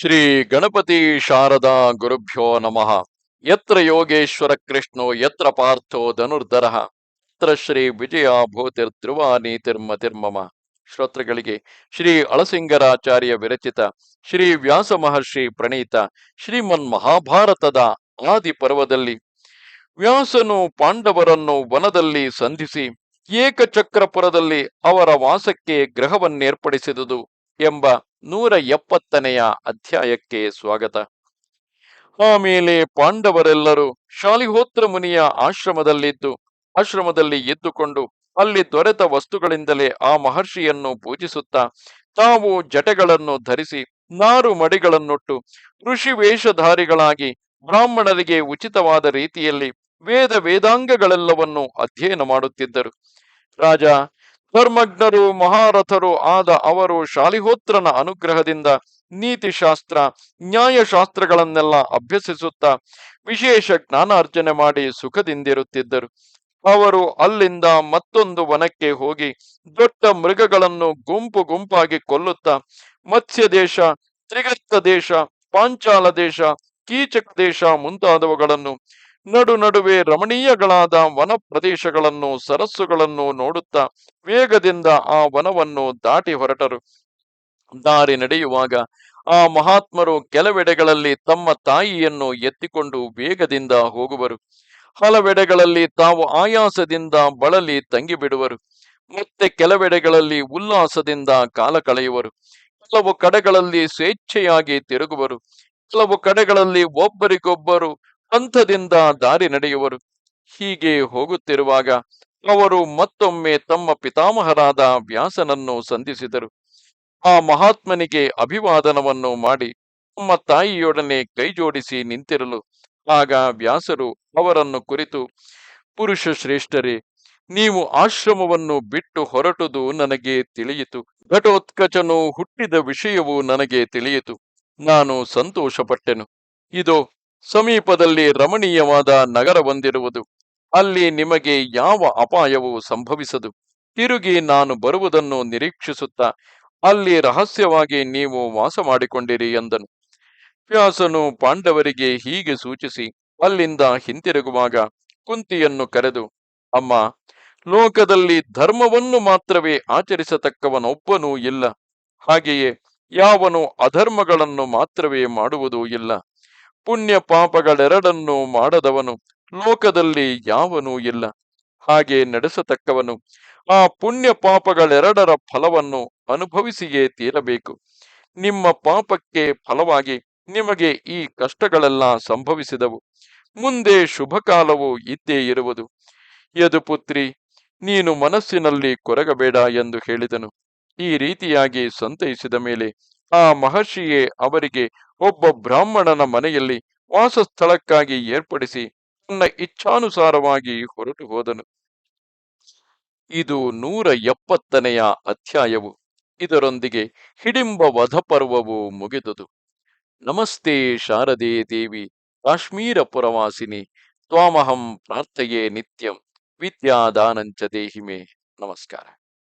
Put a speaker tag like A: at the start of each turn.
A: ಶ್ರೀ ಗಣಪತಿ ಶಾರದಾ ಗುರುಭ್ಯೋ ನಮಃ. ಯತ್ರ ಯೋಗೇಶ್ವರ ಕೃಷ್ಣೋ, ಯತ್ರ ಪಾರ್ಥೋ ಧನುರ್ಧರ. ಯತ್ರ ಶ್ರೀ ವಿಜಯ ಭೂತಿರ್ ಧ್ರುವ ನೀತಿರ್ಮತಿರ್ಮಮ ಶ್ರೋತೃಗಳಿಗೆ ಶ್ರೀ ಅಳಸಿಂಗರಾಚಾರ್ಯ ವಿರಚಿತ ಶ್ರೀ ವ್ಯಾಸ ಮಹರ್ಷಿ ಪ್ರಣೀತ ಶ್ರೀಮನ್ ಮಹಾಭಾರತದ ಆದಿ ಪರ್ವದಲ್ಲಿ ವ್ಯಾಸನು ಪಾಂಡವರನ್ನು ವನದಲ್ಲಿ ಸಂಧಿಸಿ ಏಕಚಕ್ರಪುರದಲ್ಲಿ ಅವರ ವಾಸಕ್ಕೆ ಗೃಹವನ್ನೇರ್ಪಡಿಸಿದುದು. ಎಂಬ ನೂರ ಎಪ್ಪತ್ತನೆಯ ಅಧ್ಯಾಯಕ್ಕೆ ಸ್ವಾಗತ. ಆಮೇಲೆ ಪಾಂಡವರೆಲ್ಲರೂ ಶಾಲಿಹೋತ್ರ ಮುನಿಯ ಆಶ್ರಮದಲ್ಲಿದ್ದು, ಆಶ್ರಮದಲ್ಲಿ ಇದ್ದುಕೊಂಡು ಅಲ್ಲಿ ದೊರೆತ ವಸ್ತುಗಳಿಂದಲೇ ಆ ಮಹರ್ಷಿಯನ್ನು ಪೂಜಿಸುತ್ತಾ, ತಾವು ಜಟೆಗಳನ್ನು ಧರಿಸಿ ನಾರು ಮಡಿಗಳನ್ನುಟ್ಟು ಋಷಿ ವೇಷಧಾರಿಗಳಾಗಿ ಬ್ರಾಹ್ಮಣರಿಗೆ ಉಚಿತವಾದ ರೀತಿಯಲ್ಲಿ ವೇದ ವೇದಾಂಗಗಳೆಲ್ಲವನ್ನು ಅಧ್ಯಯನ ಮಾಡುತ್ತಿದ್ದರು. ರಾಜ ಧರ್ಮಜ್ಞರು ಮಹಾರಥರು ಆದ ಅವರು ಶಾಲಿಹೋತ್ರನ ಅನುಗ್ರಹದಿಂದ ನೀತಿಶಾಸ್ತ್ರ, ನ್ಯಾಯಶಾಸ್ತ್ರಗಳನ್ನೆಲ್ಲ ಅಭ್ಯಸಿಸುತ್ತಾ ವಿಶೇಷ ಜ್ಞಾನಾರ್ಜನೆ ಮಾಡಿ ಸುಖದಿಂದಿರುತ್ತಿದ್ದರು. ಅವರು ಅಲ್ಲಿಂದ ಮತ್ತೊಂದು ವನಕ್ಕೆ ಹೋಗಿ ದೊಡ್ಡ ಮೃಗಗಳನ್ನು ಗುಂಪು ಗುಂಪಾಗಿ ಕೊಲ್ಲುತ್ತಾ ಮತ್ಸ್ಯ ದೇಶ ತ್ರಿಗತ್ತ ದೇಶ, ಪಾಂಚಾಲ ದೇಶ, ಕೀಚಕ ದೇಶ ಮುಂತಾದವುಗಳನ್ನು ನಡು ನಡುವೆ ರಮಣೀಯಗಳಾದ ವನ ಪ್ರದೇಶಗಳನ್ನು ಸರಸ್ಸುಗಳನ್ನು ನೋಡುತ್ತಾ ವೇಗದಿಂದ ಆ ವನವನ್ನು ದಾಟಿ ಹೊರಟರು. ದಾರಿ ನಡೆಯುವಾಗ ಆ ಮಹಾತ್ಮರು ಕೆಲವೆಡೆಗಳಲ್ಲಿ ತಮ್ಮ ತಾಯಿಯನ್ನು ಎತ್ತಿಕೊಂಡು ವೇಗದಿಂದ ಹೋಗುವರು. ಹಲವೆಡೆಗಳಲ್ಲಿ ತಾವು ಆಯಾಸದಿಂದ ಬಳಲಿ ತಂಗಿಬಿಡುವರು. ಮತ್ತೆ ಕೆಲವೆಡೆಗಳಲ್ಲಿ ಉಲ್ಲಾಸದಿಂದ ಕಾಲ ಕಳೆಯುವರು. ಕೆಲವು ಕಡೆಗಳಲ್ಲಿ ಸ್ವೇಚ್ಛೆಯಾಗಿ ತಿರುಗುವರು. ಕೆಲವು ಕಡೆಗಳಲ್ಲಿ ಒಬ್ಬರಿಗೊಬ್ಬರು ಪಂಥದಿಂದ ದಾರಿ ನಡೆಯುವರು. ಹೀಗೆ ಹೋಗುತ್ತಿರುವಾಗ ಅವರು ಮತ್ತೊಮ್ಮೆ ತಮ್ಮ ಪಿತಾಮಹರಾದ ವ್ಯಾಸನನ್ನು ಸಂಧಿಸಿದರು. ಆ ಮಹಾತ್ಮನಿಗೆ ಅಭಿವಾದನವನ್ನು ಮಾಡಿ ತಮ್ಮ ತಾಯಿಯೊಡನೆ ಕೈಜೋಡಿಸಿ ನಿಂತಿರಲು ಆಗ ವ್ಯಾಸರು ಅವರನ್ನು ಕುರಿತು, ಪುರುಷ ಶ್ರೇಷ್ಠರೇ, ನೀವು ಆಶ್ರಮವನ್ನು ಬಿಟ್ಟು ಹೊರಟುದು ನನಗೆ ತಿಳಿಯಿತು. ಘಟೋತ್ಕಚನು ಹುಟ್ಟಿದ ವಿಷಯವು ನನಗೆ ತಿಳಿಯಿತು. ನಾನು ಸಂತೋಷಪಟ್ಟೆನು. ಇದು ಸಮೀಪದಲ್ಲಿ ರಮಣೀಯವಾದ ನಗರ ಹೊಂದಿರುವುದು ಅಲ್ಲಿ ನಿಮಗೆ ಯಾವ ಅಪಾಯವೂ ಸಂಭವಿಸದು. ತಿರುಗಿ ನಾನು ಬರುವುದನ್ನು ನಿರೀಕ್ಷಿಸುತ್ತಾ, ಅಲ್ಲಿ ರಹಸ್ಯವಾಗಿ ನೀವು ವಾಸ ಮಾಡಿಕೊಂಡಿರಿ ಎಂದನು. ವ್ಯಾಸನು ಪಾಂಡವರಿಗೆ ಹೀಗೆ ಸೂಚಿಸಿ, ಅಲ್ಲಿಂದ ಹಿಂತಿರುಗುವಾಗ ಕುಂತಿಯನ್ನು ಕರೆದು, ಅಮ್ಮ, ಲೋಕದಲ್ಲಿ ಧರ್ಮವನ್ನು ಮಾತ್ರವೇ ಆಚರಿಸತಕ್ಕವನೊಬ್ಬನೂ ಇಲ್ಲ. ಹಾಗೆಯೇ ಯಾವನು ಅಧರ್ಮಗಳನ್ನು ಮಾತ್ರವೇ ಮಾಡುವುದೂ ಇಲ್ಲ. ಪುಣ್ಯ ಪಾಪಗಳೆರಡನ್ನೂ ಮಾಡದವನು, ಲೋಕದಲ್ಲಿ ಯಾವನೂ ಇಲ್ಲ. ಹಾಗೆ ನಡೆಸತಕ್ಕವನು ಆ ಪುಣ್ಯ ಪಾಪಗಳೆರಡರ ಫಲವನ್ನು ಅನುಭವಿಸಿಯೇ ತೀರಬೇಕು. ನಿಮ್ಮ ಪಾಪಕ್ಕೆ ಫಲವಾಗಿ ನಿಮಗೆ ಈ ಕಷ್ಟಗಳೆಲ್ಲ ಸಂಭವಿಸಿದವು. ಮುಂದೆ ಶುಭ ಕಾಲವು ಇದ್ದೇ ಇರುವುದು. ಯದುಪುತ್ರಿ ನೀನು ಮನಸ್ಸಿನಲ್ಲಿ ಕೊರಗಬೇಡ ಎಂದು ಹೇಳಿದನು. ಈ ರೀತಿಯಾಗಿ ಸಂತೈಸಿದ ಮೇಲೆ ಆ ಮಹರ್ಷಿಯೇ ಅವರಿಗೆ ಒಬ್ಬ ಬ್ರಾಹ್ಮಣನ ಮನೆಯಲ್ಲಿ ವಾಸಸ್ಥಳಕ್ಕಾಗಿ ಏರ್ಪಡಿಸಿ ತನ್ನ ಇಚ್ಛಾನುಸಾರವಾಗಿ ಹೊರಟು ಹೋದನು. ಇದು ನೂರ ಎಪ್ಪತ್ತನೆಯ ಅಧ್ಯಾಯವು. ಇದರೊಂದಿಗೆ ಹಿಡಿಂಬ ವಧಪರ್ವವು ಮುಗಿದುದು. ನಮಸ್ತೆ ಶಾರದೆ ದೇವಿ, ಕಾಶ್ಮೀರ ಪುರವಾಸಿನಿ, ತ್ವಾಮಹಂ ಪ್ರಾರ್ಥೆಯೇ ನಿತ್ಯಂ, ವಿದ್ಯಾದಾನಂಚ ದೇಹಿಮೆ. ನಮಸ್ಕಾರ.